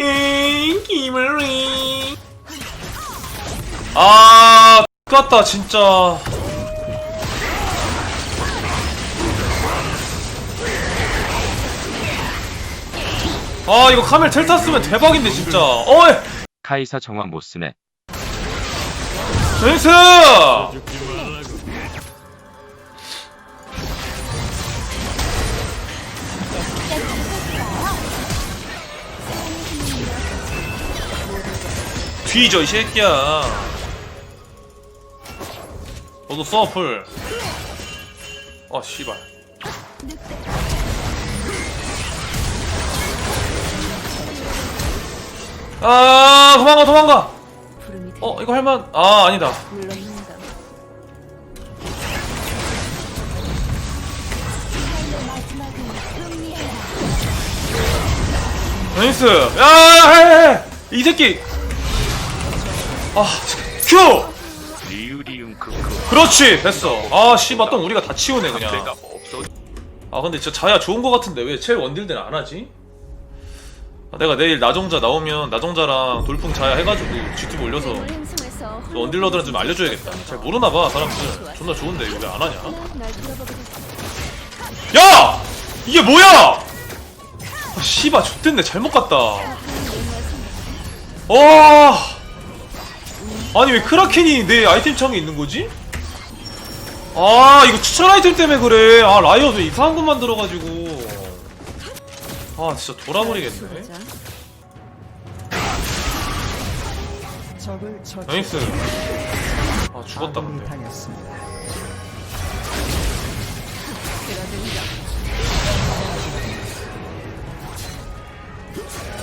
에이 기물이 아 같다 진짜. 아 이거 카멜 텔 탔으면 대박인데 진짜. 어이! 카이사 정화 못 쓰네. 제이스 뒤져 이 새끼야 너도 써 풀. 아 씨발 아 도망가 도망가 어 이거 할만 아 아니다. 나이스 야야야이 새끼 아 큐 리우리움 크크. 그렇지 됐어 아 씨발 또 우리가 다 치우네 그냥 없어. 아 근데 진짜 자야 좋은 거 같은데 왜 제일 원딜들은 안 하지? 아, 내가 내일 나종자 나오면 나종자랑 돌풍 자야 해가지고 GT 올려서 또 원딜러들은 좀 알려줘야겠다 잘 모르나봐 사람들 존나 좋은데 왜 안 하냐. 야! 이게 뭐야! 아, 씨발 좆됐네 잘못 갔다 와 아니 왜 크라켄이 내 아이템 창에 있는 거지? 아 이거 추천 아이템 때문에 그래. 아 라이엇 왜 이상한 것 만 들어가지고. 아 진짜 돌아버리겠네. 나이스. 아 죽었다 근데.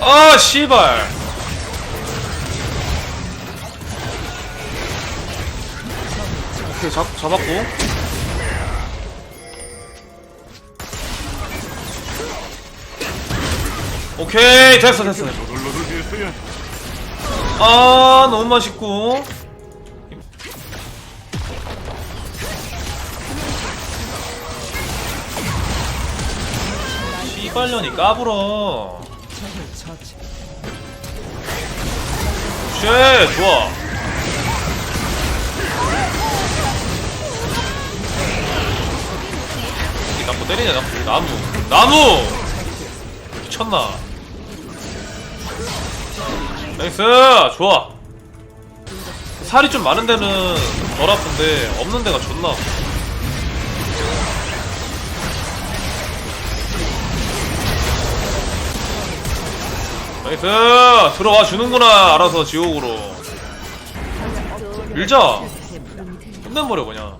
아 씨발 오케이 잡, 잡았고. 오케이 됐어 됐어 아 너무 맛있고. 씨발년이 까불어. 쉣 좋아 뭐 때리냐 나무 나무. 나무! 미쳤나? 나이스! 좋아. 살이 좀 많은 데는 덜 아픈데 없는 데가 아파. 나이스! 들어와 주는구나 알아서 지옥으로. 되는 끝내버려 그냥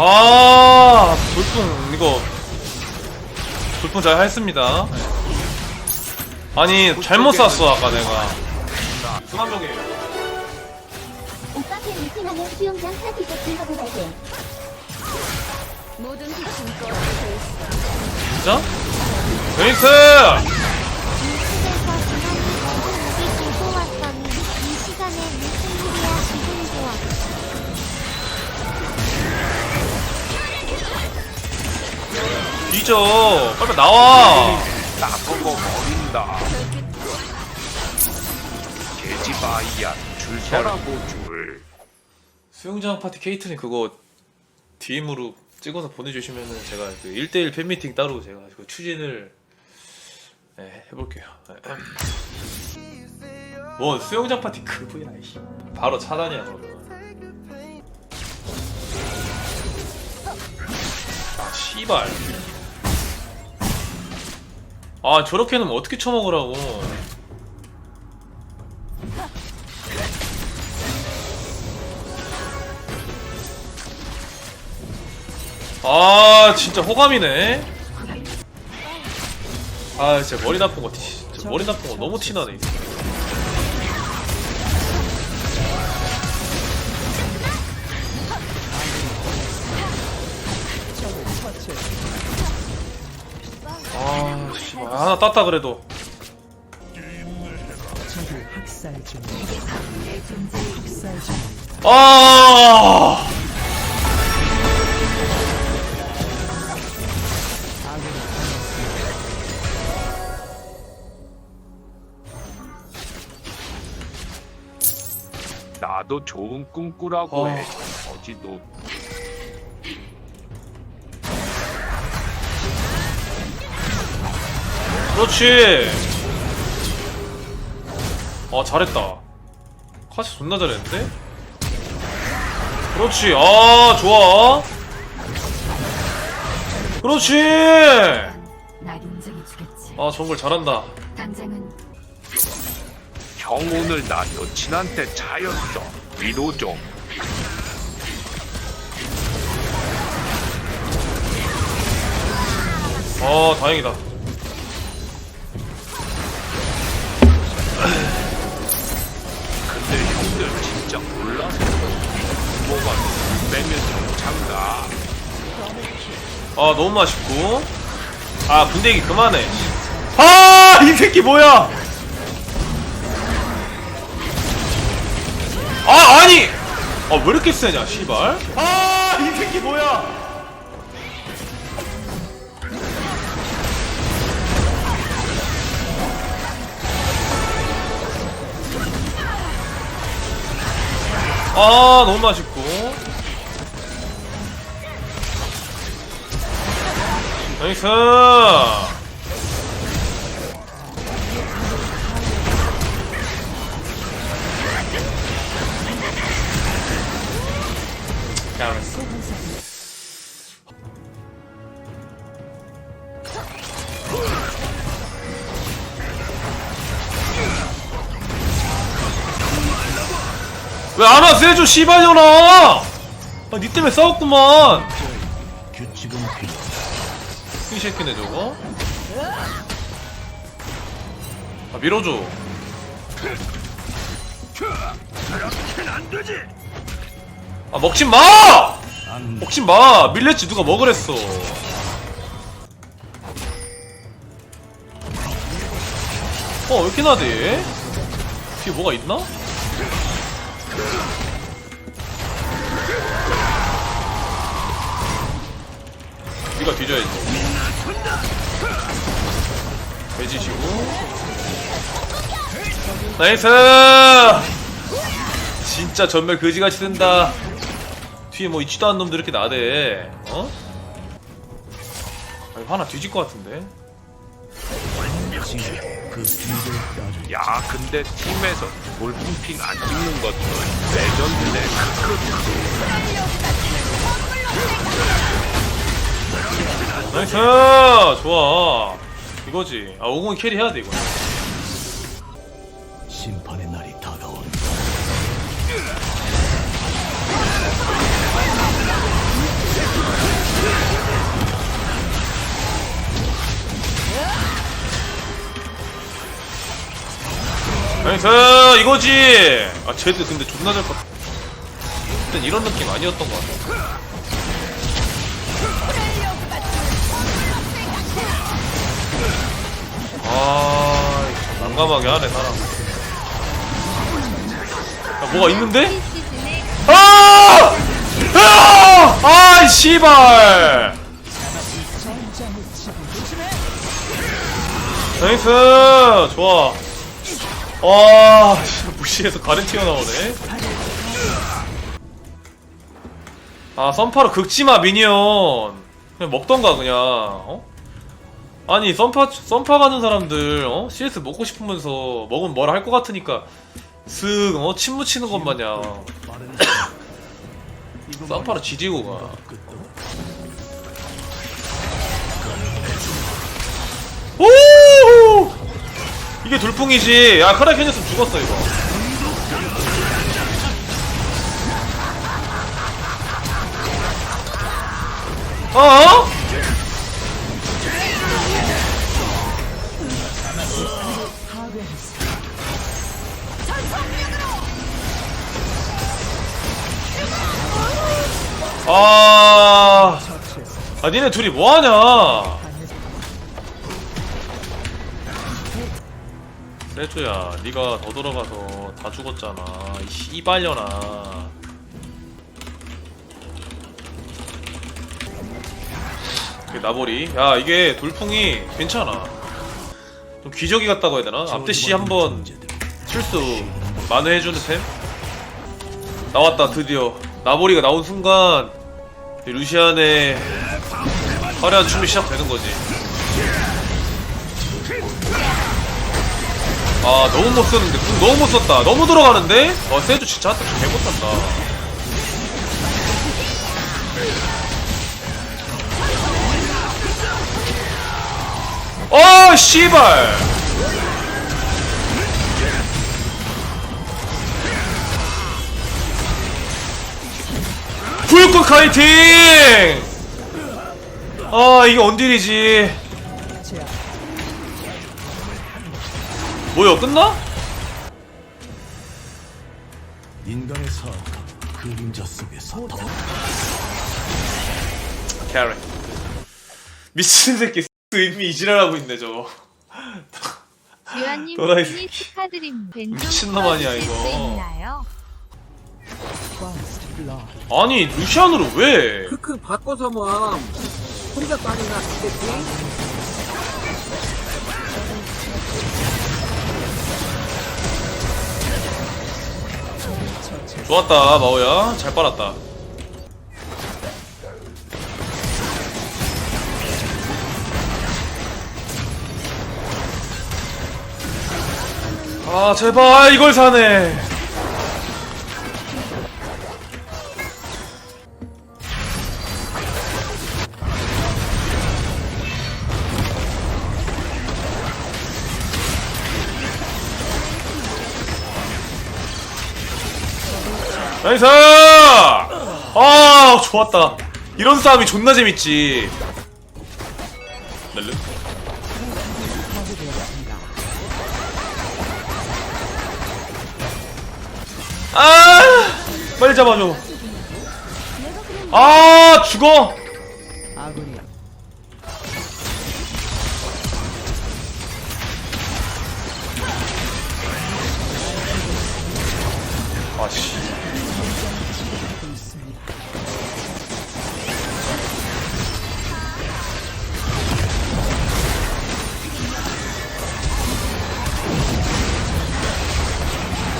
아 돌풍 이거. 돌풍 잘 했습니다. 아니 잘못 쐈어 아까 내가 수만병이에요 오빠 팬 미팅하면 수영장 파티도 들어보 갈게. 모든 빛은 꺼져 있어. 진짜? 베이스 집에서 지난주 여기 보고 왔더니 이 시간에 무슨 일이야 기분 좋아. 뒤져 빨리 나와 나보고 버린다. 개지바이야 줄 서라고 줄. 수영장 파티 케이트님 그거 DM으로 찍어서 보내주시면은 제가 그 1대1 팬미팅 따로 제가 그 추진을 네, 해볼게요. 네. 뭐 수영장 파티 그분이야 이씨. 바로 차단이야 그러면. 아 씨발. 아 저렇게 놓으면 어떻게 처먹으라고. 아 진짜 호감이네. 아 진짜 머리 나쁜 거 티, 진짜 머리 나쁜 거 너무 티나네 아 씨발. 하나 땄다 그래도. 아! 나도 좋은 꿈 꾸라고 어. 해. 어디도 그렇지 아 잘했다 카시 존나 잘했는데 그렇지 아 좋아 그렇지 날 인정해 주겠지. 아 정글 잘한다 당장은 형 오늘 나 여친한테 차였어. 위로 좀. 아 다행이다 근데 형들 진짜 몰라서 뭐가 빼면 정창가. 아 너무 맛있고 아 분대기 그만해 아 이 새끼 뭐야 아 아니! 아왜 이렇게 세냐 씨발? 아이 새끼 뭐야? 아 너무 맛있고. 나이스 잘했어 왜안 와 세줘 씨발년아? 아, 니 때문에 싸웠구만. 규칙은 필요. 이 새끼네 저거. 아 밀어줘 아 먹지마! 안 먹지 마! 밀렸지 누가 먹으랬어 어 왜 이렇게 나대? 뒤에 뭐가 있나? 니가 뒤져야지 돼지시고 나이스 진짜 전멸 그지같이 든다 뒤에 뭐 있지도 않은 놈들 이렇게 나대 어? 아, 이거 하나 뒤질 것 같은데 그. 야 근데 팀에서 골프핑 안 찍는 것도 레전드네. 나이스 좋아 이거지 아 오공이 캐리 해야 돼 이거 나이스 이거지 아 쟤들 근데 존나 잘 컸. 일단 이런 느낌 아니었던 것 같아 아 난감하게 하네 사람 야 뭐가 있는데? 아! 아! 아이 씨발. 나이스 좋아 와 씨, 무시해서 가렌 튀어나오네 아 썬파로 긁지마 미니언 그냥 먹던가 그냥 어? 아니 썬파 썬파 가는 사람들 어? CS 먹고 싶으면서 먹으면 뭐라 할 것 같으니까 슥 어? 침 묻히는 것 마냥 썬파로 지지고 가 이게 돌풍이지. 야, 카라 캐녔으면 죽었어, 이거. 어? 아. 아, 니네 둘이 뭐하냐? 세주야 네가 더 들어가서 다 죽었잖아. 이 씨발려나 그 나보리 야 이게 돌풍이 괜찮아. 좀 기저귀 같다고 해야 되나? 앞대시 한번 실수 만회해주는 템? 나왔다 드디어. 나보리가 나온 순간 이 루시안의 화려한 춤이 시작되는 거지 아 너무 못 썼는데. 궁 너무 못 썼다. 너무 들어가는데? 와 세주 진짜 한타 개 못한다. 어 씨발! 불꽃 카이팅! 아 이게 언딜이지 뭐야 끝나? 인간의 삶 그림자 속에서 더 캐리 미친 새끼 이미 이지랄하고 있네 저거 유아님 또라이 생일 축하드림. 미친놈 아니야, 이거. 아니 루시안으로 왜? 크크 바꿔서만 혼자 빠지나 싶겠 좋았다 마오야. 잘 빨았다. 아 제발 이걸 사네 나이스! 아 좋았다. 이런 싸움이 존나 재밌지. 넬르? 아! 빨리 잡아줘. 아 죽어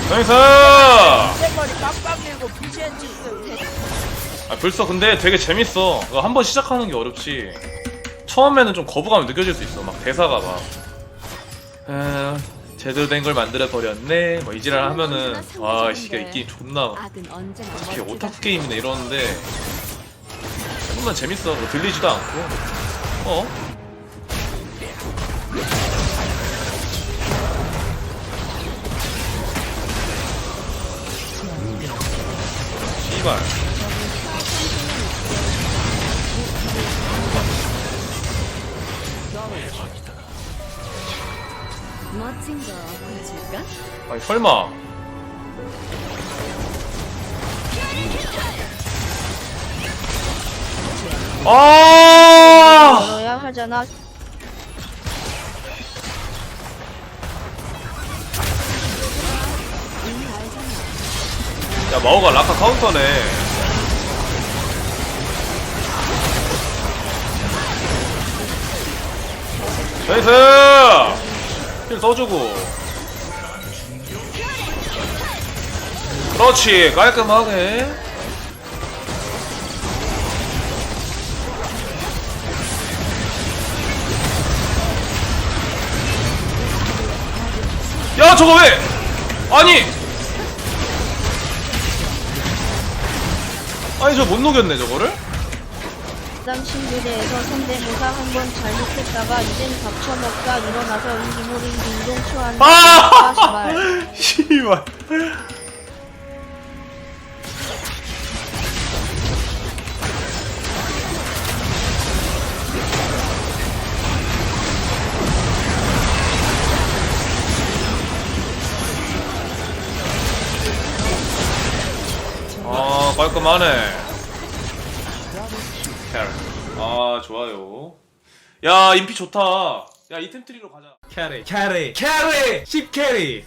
나이스! 머리 빡빡 밀고 비시한 짓을 아 벌써 근데 되게 재밌어. 이거 한 번 시작하는 게 어렵지. 처음에는 좀 거부감이 느껴질 수 있어. 막 대사가 막 에, 제대로 된 걸 만들어 버렸네. 뭐 이지랄 하면은 와 이게 이 게임 존나 악은 언젠가 이게 멋지다. 오타쿠 게임이네 이러는데 조금만 재밌어. 뭐 들리지도 않고. 어? 씨발 멋진 거 보여줄까? 아니 설마 아 넣어야 하잖아. 야 마오가 라카 카운터네. 나이스! 힐 써주고. 그렇지 깔끔하게. 야 저거 왜? 아니 아니 저 못 녹였네 저거를? 당신 무대에서 성대모사 한 번 잘못했다가 이젠 닥쳐먹다 일어나서 링기모링 딩동 초하는 아! 씨발. 씨발 깔끔하네. 아 좋아요. 야 인피 좋다. 야 이템 트리로 가자. 캐리 캐리 캐리 10 캐리